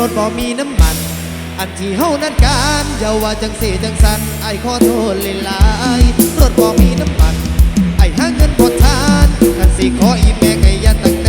รถบ่มีน้ำมัน อันที่เฮานั้นการอย่าว่าจังสีจังสันไอ้ขอโทษเลยลายรถบ่มีน้ำมัน ไอ้หาเงินบ่ทานกันสิขออีแม่ไงยันตัง